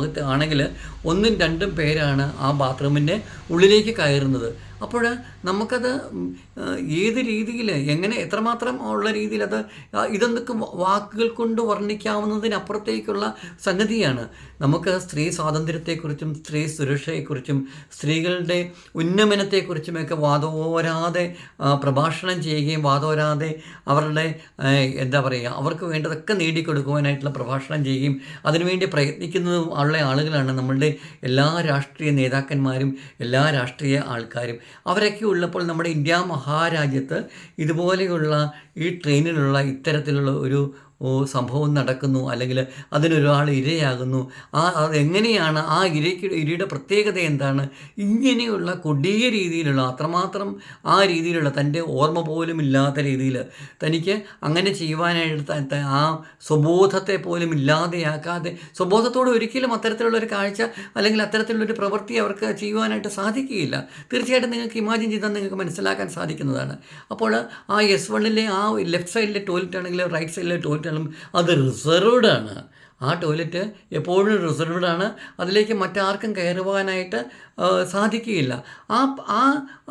അകത്ത് ആണെങ്കിൽ ഒന്നും രണ്ടും പേരാണ് ആ ബാത്റൂമിന്റെ ഉള്ളിലേക്ക് കയറുന്നത്. അപ്പോൾ നമുക്കത് ഏത് രീതിയിൽ എങ്ങനെ എത്രമാത്രം ഉള്ള രീതിയിൽ അത് ഇതൊന്നൊക്കെ വാക്കുകൾ കൊണ്ട് വർണിക്കാവുന്നതിനപ്പുറത്തേക്കുള്ള സംഗതിയാണ്. നമുക്ക് സ്ത്രീ സ്വാതന്ത്ര്യത്തെക്കുറിച്ചും സ്ത്രീ സുരക്ഷയെക്കുറിച്ചും സ്ത്രീകളുടെ ഉന്നമനത്തെക്കുറിച്ചുമൊക്കെ വാദോരാതെ പ്രഭാഷണം ചെയ്യുകയും വാദോരാതെ അവരുടെ എന്താ പറയുക അവർക്ക് വേണ്ടതൊക്കെ നേടിക്കൊടുക്കുവാനായിട്ടുള്ള പ്രഭാഷണം ചെയ്യുകയും അതിനുവേണ്ടി പ്രയത്നിക്കുന്നതും ഉള്ള ആളുകളാണ് നമ്മളുടെ എല്ലാ രാഷ്ട്രീയ നേതാക്കന്മാരും എല്ലാ രാഷ്ട്രീയ ആൾക്കാരും. അവരൊക്കെ ഉള്ളപ്പോൾ നമ്മുടെ ഇന്ത്യ മഹാരാജ്യത്ത് ഇതുപോലെയുള്ള ഈ ട്രെയിനിലുള്ള ഇത്തരത്തിലുള്ള ഒരു സംഭവം നടക്കുന്നു അല്ലെങ്കിൽ അതിനൊരാൾ ഇരയാകുന്നു. ആ അതെങ്ങനെയാണ് ആ ഇരയ്ക്ക് ഇരയുടെ പ്രത്യേകത എന്താണ്? ഇങ്ങനെയുള്ള കൊടിയ രീതിയിലുള്ള അത്രമാത്രം ആ രീതിയിലുള്ള തന്റെ ഓർമ്മ പോലും ഇല്ലാത്ത രീതിയിൽ തനിക്ക് അങ്ങനെ ചെയ്യുവാനായിട്ട് ആ സ്വബോധത്തെ പോലും ഇല്ലാതെയാക്കാതെ സ്വബോധത്തോട് ഒരിക്കലും അത്തരത്തിലുള്ളൊരു കാഴ്ച അല്ലെങ്കിൽ അത്തരത്തിലുള്ളൊരു പ്രവൃത്തി അവർക്ക് ചെയ്യുവാനായിട്ട് സാധിക്കുകയില്ല. തീർച്ചയായിട്ടും നിങ്ങൾക്ക് ഇമാജിൻ ചെയ്താൽ നിങ്ങൾക്ക് മനസ്സിലാക്കാൻ സാധിക്കുന്നതാണ്. അപ്പോൾ ആ എസ് വണ്ണിലെ ആ ലെഫ്റ്റ് സൈഡിലെ ടോയ്ലറ്റ് ആണെങ്കിൽ റൈറ്റ് സൈഡിലെ ടോയ്ലറ്റ് ആണെങ്കിലും അത് റിസർവ്ഡ് ആണ് ആ ടോയ്ലറ്റ് എപ്പോഴും റിസർവ്ഡ് ആണ് അതിലേക്ക് മറ്റാർക്കും കയറുവാനായിട്ട് സാധിക്കുകയില്ല. ആ ആ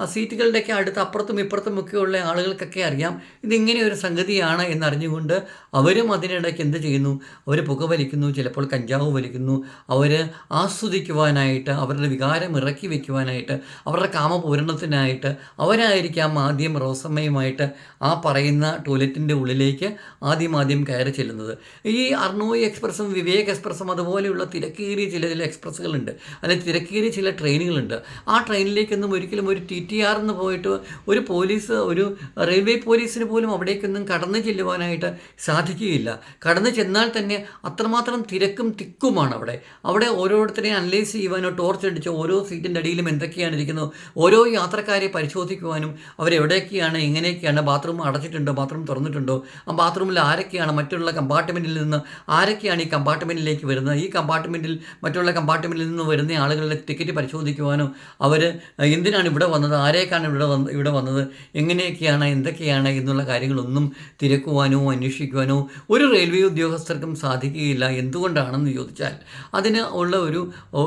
സീറ്റുകളുടെയൊക്കെ അടുത്ത് അപ്പുറത്തും ഇപ്പുറത്തും ഒക്കെ ഉള്ള ആളുകൾക്കൊക്കെ അറിയാം. ഇതിങ്ങനെ ഒരു സംഗതിയാണ് എന്നറിഞ്ഞുകൊണ്ട് അവരും അതിനിടയ്ക്ക് എന്ത് ചെയ്യുന്നു? അവർ പുകവലിക്കുന്നു ചിലപ്പോൾ കഞ്ചാവ് വലിക്കുന്നു. അവർ ആസ്വദിക്കുവാനായിട്ട് അവരുടെ വികാരം ഇറക്കി വയ്ക്കുവാനായിട്ട് അവരുടെ കാമപൂരണത്തിനായിട്ട് അവരായിരിക്കാം ആദ്യം റോസമ്മയുമായിട്ട് ആ പറയുന്ന ടോയ്ലറ്റിന്റെ ഉള്ളിലേക്ക് ആദ്യം ആദ്യം കയറി ചെല്ലുന്നത്. ഈ അർണോയി എക്സ്പ്രസ്സും വിവേക് എക്സ്പ്രസ്സും അതുപോലെയുള്ള തിരക്കേറിയ ചില ചില എക്സ്പ്രസ്സുകളുണ്ട്. അല്ലെങ്കിൽ തിരക്കേറിയ ചില ട്രെയിനുകളുണ്ട്. ആ ട്രെയിനിലേക്കൊന്നും ഒരിക്കലും ഒരു ടി ടി ആർ എന്ന് പോയിട്ട് ഒരു പോലീസ് ഒരു റെയിൽവേ പോലീസിന് പോലും അവിടേക്കൊന്നും കടന്നു ചെല്ലുവാനായിട്ട് സാധിക്കുകയില്ല. കടന്നു ചെന്നാൽ തന്നെ അത്രമാത്രം തിരക്കും തിക്കുമാണ് അവിടെ. അവിടെ ഓരോരുത്തരെയും അനലൈസ് ചെയ്യുവാനോ ടോർച്ച് അടിച്ചോ ഓരോ സീറ്റിന്റെ അടിയിലും എന്തൊക്കെയാണ് ഇരിക്കുന്നത് ഓരോ യാത്രക്കാരെ പരിശോധിക്കുവാനും അവരെവിടെയൊക്കെയാണ് എങ്ങനെയൊക്കെയാണ് ബാത്റൂം അടച്ചിട്ടുണ്ടോ ബാത്റൂം തുറന്നിട്ടുണ്ടോ ആ ബാത്റൂമിൽ ആരൊക്കെയാണ് മറ്റുള്ള കമ്പാർട്ട്മെന്റിൽ നിന്ന് ആരൊക്കെയാണ് ഈ കമ്പാർട്ട്മെന്റിലേക്ക് വരുന്നത് ഈ കമ്പാർട്ട്മെന്റിൽ മറ്റുള്ള കമ്പാർട്ട്മെന്റിൽ നിന്ന് വരുന്ന ആളുകളുടെ ടിക്കറ്റ് പരിശോധിക്കുവാനോ അവർ എന്തിനാണ് ഇവിടെ വന്നത് ആരേക്കാണ് ഇവിടെ വന്ന് ഇവിടെ വന്നത്? എങ്ങനെയൊക്കെയാണ് എന്തൊക്കെയാണ് എന്നുള്ള കാര്യങ്ങളൊന്നും തിരക്കുവാനോ അന്വേഷിക്കുവാനോ ഒരു റെയിൽവേ ഉദ്യോഗസ്ഥർക്കും സാധിക്കുകയില്ല. എന്തുകൊണ്ടാണെന്ന് ചോദിച്ചാൽ അതിന് ഉള്ള ഒരു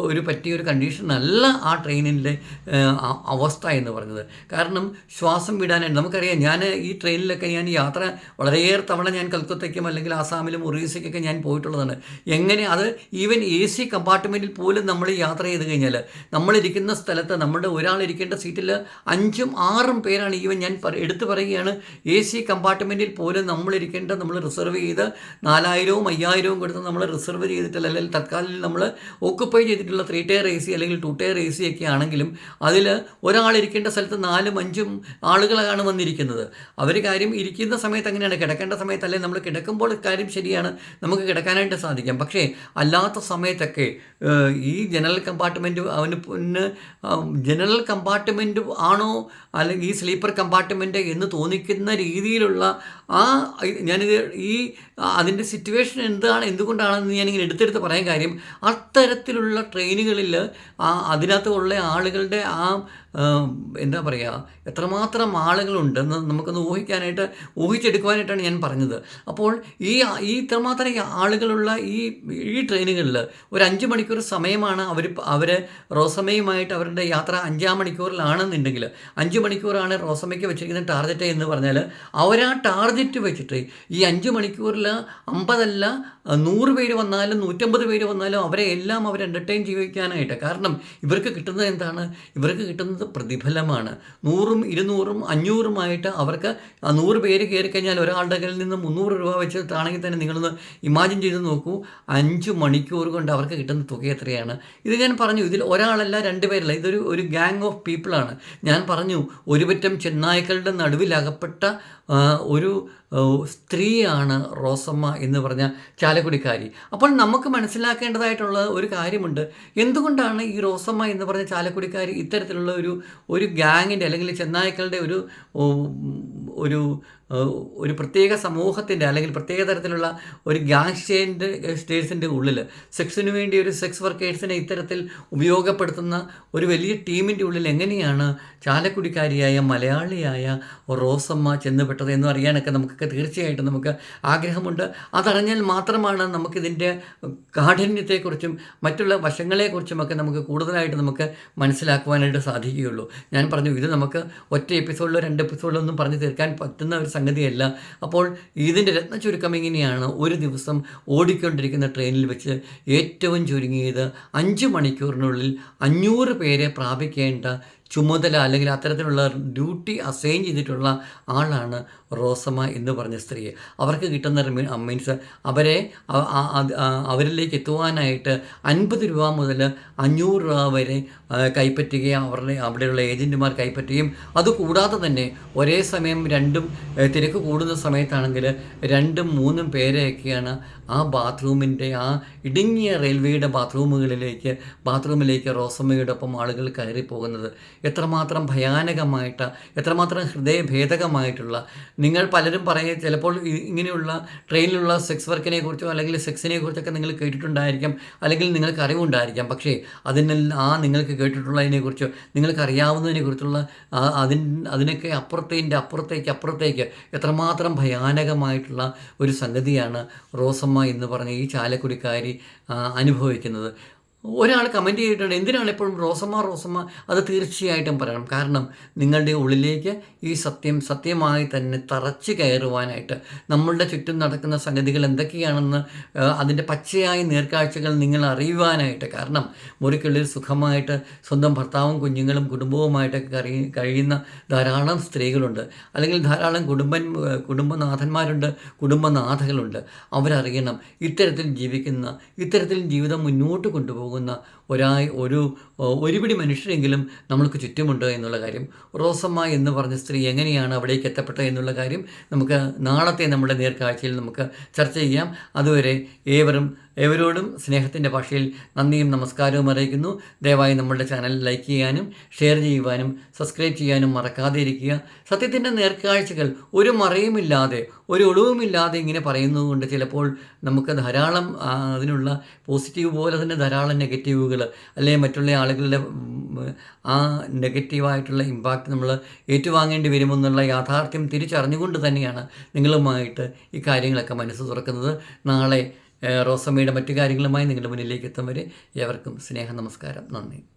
ഒരു പറ്റിയ ഒരു കണ്ടീഷൻ അല്ല ആ ട്രെയിനിന്റെ അവസ്ഥ എന്ന് പറഞ്ഞത്. കാരണം ശ്വാസം വിടാനായിട്ട് നമുക്കറിയാം ഞാൻ ഈ ട്രെയിനിലൊക്കെ ഞാൻ യാത്ര വളരെയേറെ തവണ ഞാൻ കൽക്കത്തയ്ക്കും അല്ലെങ്കിൽ ആസാമിലും ഒറീസയ്ക്കൊക്കെ ഞാൻ പോയിട്ടുള്ളതാണ്. എങ്ങനെ അത് ഈവൻ എ സി കമ്പാർട്ട്മെന്റിൽ പോലും നമ്മൾ യാത്ര ചെയ്ത് കഴിഞ്ഞാൽ നമ്മളിരിക്കുന്ന സ്ഥലത്ത് നമ്മുടെ ഒരാൾ ഇരിക്കേണ്ട സീറ്റിൽ അഞ്ചും ആറും പേരാണ് ഈവൻ ഞാൻ എടുത്തു പറയുകയാണ്. എ സി കമ്പാർട്ട്മെന്റിൽ പോലും നമ്മളിരിക്കേണ്ട നമ്മൾ റിസർവ് ചെയ്ത് നാലായിരവും അയ്യായിരവും കൊടുത്ത് നമ്മൾ റിസർവ് ചെയ്തിട്ടില്ല അല്ലെങ്കിൽ തൽക്കാലം നമ്മൾ ഓക്കുപ്പൈ ചെയ്തിട്ടുള്ള ത്രീ ടയർ എ സി അല്ലെങ്കിൽ ടു ടയർ എ സി ഒക്കെ ആണെങ്കിലും അതിൽ ഒരാളിരിക്കേണ്ട സ്ഥലത്ത് നാലും അഞ്ചും ആളുകളാണ് വന്നിരിക്കുന്നത്. അവർ കാര്യം ഇരിക്കുന്ന സമയത്ത് അങ്ങനെയാണ്. കിടക്കേണ്ട സമയത്ത് അല്ലെങ്കിൽ നമ്മൾ കിടക്കുമ്പോൾ കാര്യം ശരിയാണ്. നമുക്ക് കിടക്കാനായിട്ട് സാധിക്കാം. പക്ഷേ അല്ലാത്ത സമയത്തൊക്കെ ഈ ജനറൽ കമ്പാർട്ട്മെന്റ് അവന് ജനറൽ കമ്പാർട്ട്മെന്റ് ആണോ അല്ലെങ്കിൽ ഈ സ്ലീപ്പർ കമ്പാർട്ട്മെന്റ് എന്ന് തോന്നിക്കുന്ന രീതിയിലുള്ള ആ ഞാനിത് ഈ അതിന്റെ സിറ്റുവേഷൻ എന്താണ് എന്തുകൊണ്ടാണെന്ന് ഞാനിങ്ങനെ എടുത്തെടുത്ത് പറയാൻ കാര്യം അത്തരത്തിലുള്ള ട്രെയിനുകളിൽ ആ അതിനകത്തുള്ള ആളുകളുടെ ആ എന്താ പറയുക എത്രമാത്രം ആളുകളുണ്ടെന്ന് നമുക്കൊന്ന് ഊഹിക്കാനായിട്ട് ഊഹിച്ചെടുക്കുവാനായിട്ടാണ് ഞാൻ പറഞ്ഞത്. അപ്പോൾ ഈ ഈ ഇത്രമാത്രം ആളുകളുള്ള ഈ ഈ ട്രെയിനുകളിൽ ഒരു അഞ്ച് മണിക്കൂർ സമയമാണ് അവർ അവർ റോസമയുമായിട്ട് അവരുടെ യാത്ര അഞ്ചാം മണിക്കൂറിലാണെന്നുണ്ടെങ്കിൽ അഞ്ച് മണിക്കൂറാണ് റോസമയ്ക്ക് വെച്ചിരിക്കുന്ന ടാർഗറ്റ് എന്ന് പറഞ്ഞാൽ അവർ ആ ടാർഗറ്റ് വെച്ചിട്ട് ഈ അഞ്ച് മണിക്കൂറിൽ അമ്പതല്ല നൂറ് പേര് വന്നാലും നൂറ്റമ്പത് പേര് വന്നാലും അവരെ എല്ലാം അവർ എന്റർടൈൻ ചെയ്യിക്കാനായിട്ട് കാരണം ഇവർക്ക് കിട്ടുന്നത് എന്താണ്? ഇവർക്ക് കിട്ടുന്നത് പ്രതിഫലമാണ്. നൂറും ഇരുന്നൂറും അഞ്ഞൂറുമായിട്ട് അവർക്ക് നൂറ് പേര് കയറി കഴിഞ്ഞാൽ ഒരാളുടെ കയ്യിൽ നിന്ന് മുന്നൂറ് രൂപ വെച്ചിട്ടാണെങ്കിൽ തന്നെ നിങ്ങളൊന്ന് ഇമാജിൻ ചെയ്ത് നോക്കൂ. അഞ്ച് മണിക്കൂർ കൊണ്ട് അവർക്ക് കിട്ടുന്ന തുക എത്രയാണ്? ഇത് ഞാൻ പറഞ്ഞു ഇതിൽ ഒരാളല്ല രണ്ട് പേരല്ല. ഇതൊരു ഒരു ഗാങ് ഓഫ് പീപ്പിളാണ് ഞാൻ പറഞ്ഞു ഒരുപറ്റം ചെന്നായ്ക്കളുടെ നടുവിലകപ്പെട്ട ഒരു സ്ത്രീയാണ് റോസമ്മ എന്ന് പറഞ്ഞ ചാലക്കുടിക്കാരി. അപ്പോൾ നമുക്ക് മനസ്സിലാക്കേണ്ടതായിട്ടുള്ള ഒരു കാര്യമുണ്ട്. എന്തുകൊണ്ടാണ് ഈ റോസമ്മ എന്ന് പറഞ്ഞ ചാലക്കുടിക്കാരി ഇത്തരത്തിലുള്ള ഒരു ഒരു ഗ്യാങ്ങിന്റെ അല്ലെങ്കിൽ ചെന്നായ്ക്കളുടെ ഒരു ഒരു ഒരു പ്രത്യേക സമൂഹത്തിന്റെ അല്ലെങ്കിൽ പ്രത്യേക തരത്തിലുള്ള ഒരു ഗ്യാങ്സ്റ്റേന്റെ സ്റ്റേഴ്സിന്റെ ഉള്ളിൽ സെക്സിന് വേണ്ടി ഒരു സെക്സ് വർക്കേഴ്സിനെ ഇത്തരത്തിൽ ഉപയോഗപ്പെടുത്തുന്ന ഒരു വലിയ ടീമിന്റെ ഉള്ളിൽ എങ്ങനെയാണ് ചാലക്കുടിക്കാരിയായ മലയാളിയായ റോസമ്മ ചെന്നുപെട്ടത് എന്ന് അറിയാനൊക്കെ നമുക്കൊക്കെ തീർച്ചയായിട്ടും നമുക്ക് ആഗ്രഹമുണ്ട്. അതറിഞ്ഞാൽ മാത്രമാണ് നമുക്കിതിന്റെ കാഠിന്യത്തെക്കുറിച്ചും മറ്റുള്ള വശങ്ങളെക്കുറിച്ചുമൊക്കെ നമുക്ക് കൂടുതലായിട്ട് നമുക്ക് മനസ്സിലാക്കുവാനായിട്ട് സാധിക്കുകയുള്ളൂ. ഞാൻ പറഞ്ഞു ഇത് നമുക്ക് ഒറ്റ എപ്പിസോഡിലോ രണ്ട് എപ്പിസോഡിലോ ഒന്നും പറഞ്ഞു തീർക്കാൻ പറ്റുന്ന ഒരു സംഗതിയല്ല. അപ്പോൾ ഇതിന്റെ രത്ന ചുരുക്കം ഇങ്ങനെയാണ് ഒരു ദിവസം ഓടിക്കൊണ്ടിരിക്കുന്ന ട്രെയിനിൽ വെച്ച് ഏറ്റവും ചുരുങ്ങിയത് അഞ്ച് മണിക്കൂറിനുള്ളിൽ അഞ്ഞൂറ് പേരെ പ്രാപിക്കേണ്ട ചുമതല അല്ലെങ്കിൽ അത്തരത്തിലുള്ള ഡ്യൂട്ടി അസൈൻ ചെയ്തിട്ടുള്ള ആളാണ് റോസമ്മ എന്ന് പറഞ്ഞ സ്ത്രീ. അവർക്ക് കിട്ടുന്ന മീൻസ് അവരെ അവരിലേക്ക് എത്തുവാനായിട്ട് അൻപത് രൂപ മുതൽ അഞ്ഞൂറ് രൂപ വരെ കൈപ്പറ്റുകയും അവരുടെ അവിടെയുള്ള ഏജന്റുമാർ കൈപ്പറ്റുകയും അതുകൂടാതെ തന്നെ ഒരേ സമയം രണ്ടും തിരക്ക് കൂടുന്ന സമയത്താണെങ്കിൽ രണ്ടും മൂന്നും പേരെയൊക്കെയാണ് ആ ബാത്റൂമിന്റെ ആ ഇടുങ്ങിയ റെയിൽവേയുടെ ബാത്റൂമുകളിലേക്ക് ബാത്റൂമിലേക്ക് റോസമ്മയുടെ ഒപ്പം ആളുകൾ കയറി പോകുന്നത് എത്രമാത്രം ഭയാനകമായിട്ട് എത്രമാത്രം ഹൃദയഭേദകമായിട്ടുള്ള നിങ്ങൾ പലരും പറയുക ചിലപ്പോൾ ഇങ്ങനെയുള്ള ട്രെയിനിലുള്ള സെക്സ് വർക്കിനെ കുറിച്ചോ അല്ലെങ്കിൽ സെക്സിനെ കുറിച്ചൊക്കെ നിങ്ങൾ കേട്ടിട്ടുണ്ടായിരിക്കാം അല്ലെങ്കിൽ നിങ്ങൾക്ക് അറിവുണ്ടായിരിക്കാം. പക്ഷേ അതിന് ആ നിങ്ങൾക്ക് കേട്ടിട്ടുള്ളതിനെക്കുറിച്ചോ നിങ്ങൾക്ക് അറിയാവുന്നതിനെക്കുറിച്ചുള്ള അതിന് അതിനൊക്കെ അപ്പുറത്തേന്റെ അപ്പുറത്തേക്ക് അപ്പുറത്തേക്ക് എത്രമാത്രം ഭയാനകമായിട്ടുള്ള ഒരു സംഗതിയാണ് റോസമ്മ എന്ന് പറഞ്ഞ ഈ ചാലക്കുടിക്കാരി അനുഭവിക്കുന്നത്. ഒരാൾ കമന്റ് ചെയ്തിട്ടുണ്ട്. എന്തിനാണ് എപ്പോഴും റോസമ്മ റോസമ്മ? അത് തീർച്ചയായിട്ടും പറയണം. കാരണം നിങ്ങളുടെ ഉള്ളിലേക്ക് ഈ സത്യം സത്യമായി തന്നെ തറച്ച് കയറുവാനായിട്ട് നമ്മളുടെ ചുറ്റും നടക്കുന്ന സംഗതികൾ എന്തൊക്കെയാണെന്ന് അതിന്റെ പച്ചയായ നേർക്കാഴ്ചകൾ നിങ്ങൾ അറിയുവാനായിട്ട് കാരണം മുറിക്കുള്ളിൽ സുഖമായിട്ട് സ്വന്തം ഭർത്താവും കുഞ്ഞുങ്ങളും കുടുംബവുമായിട്ടൊക്കെ കഴി കഴിയുന്ന ധാരാളം സ്ത്രീകളുണ്ട്. അല്ലെങ്കിൽ ധാരാളം കുടുംബൻ കുടുംബനാഥന്മാരുണ്ട് കുടുംബനാഥകളുണ്ട്. അവരറിയണം ഇത്തരത്തിൽ ജീവിക്കുന്ന ഇത്തരത്തിൽ ജീവിതം മുന്നോട്ട് കൊണ്ടുപോകും പോകുന്ന ഒരായി ഒരു ഒരുപിടി മനുഷ്യരെങ്കിലും നമ്മൾക്ക് ചുറ്റുമുണ്ട് എന്നുള്ള കാര്യം റോസമ്മ എന്ന് പറഞ്ഞ സ്ത്രീ എങ്ങനെയാണ് അവിടേക്ക് എത്തപ്പെട്ടത് എന്നുള്ള കാര്യം നമുക്ക് നാളത്തെ നമ്മുടെ നേർക്കാഴ്ചയിൽ നമുക്ക് ചർച്ച ചെയ്യാം. അതുവരെ ഏവരും ഏവരോടും സ്നേഹത്തിന്റെ ഭാഷയിൽ നന്ദിയും നമസ്കാരവും അറിയിക്കുന്നു. ദയവായി നമ്മുടെ ചാനൽ ലൈക്ക് ചെയ്യാനും ഷെയർ ചെയ്യുവാനും സബ്സ്ക്രൈബ് ചെയ്യാനും മറക്കാതെ ഇരിക്കുക. സത്യത്തിന്റെ നേർക്കാഴ്ചകൾ ഒരു മറയുമില്ലാതെ ഒരു ഒളിവുമില്ലാതെ ഇങ്ങനെ പറയുന്നതുകൊണ്ട് ചിലപ്പോൾ നമുക്ക് ധാരാളം അതിനുള്ള പോസിറ്റീവ് പോലെ തന്നെ ധാരാളം നെഗറ്റീവുകൾ അല്ലെങ്കിൽ മറ്റുള്ള ആളുകളുടെ ആ നെഗറ്റീവായിട്ടുള്ള ഇമ്പാക്റ്റ് നമ്മൾ ഏറ്റുവാങ്ങേണ്ടി വരുമെന്നുള്ള യാഥാർത്ഥ്യം തിരിച്ചറിഞ്ഞുകൊണ്ട് തന്നെയാണ് നിങ്ങളുമായിട്ട് ഈ കാര്യങ്ങളൊക്കെ മനസ്സ് തുറക്കുന്നത്. നാളെ റോസമ്മയുടെ മറ്റു കാര്യങ്ങളുമായി നിങ്ങളുടെ മുന്നിലേക്ക് എത്തും വരെ ഏവർക്കും സ്നേഹ നമസ്കാരം. നന്ദി.